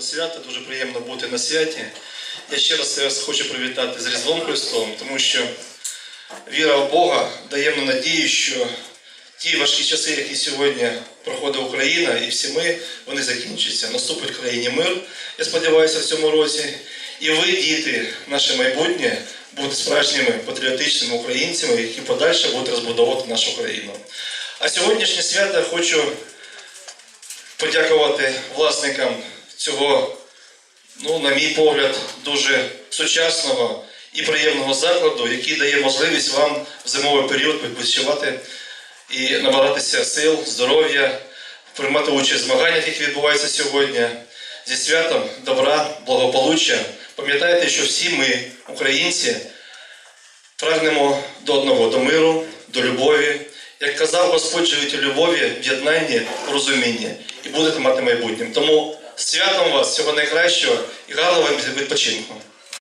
Свято дуже приємно бути на святі. Я ще раз вас хочу привітати з Різдвом Христовим, тому що віра в Бога дає нам надію, що ті важкі часи, які сьогодні проходить Україна, і всі ми, вони закінчаться. Наступить в країні мир, я сподіваюся, в цьому році. І ви, діти, наше майбутнє, будете справжніми патріотичними українцями, які подальше будуть розбудовувати нашу країну. А сьогоднішнє свято хочу подякувати власникам цього, ну, на мій погляд, дуже сучасного і приємного закладу, який дає можливість вам в зимовий період відпочивати і набиратися сил, здоров'я, приймати участь в змаганнях, які відбуваються сьогодні. Зі святом, добра, благополуччя. Пам'ятайте, що всі ми, українці, прагнемо до одного, до миру, до любові. Як казав Господь, живіть у любові, в розумінні і будете мати майбутнє. Тому святом вас, всього найкращого і гарного вам відпочинку.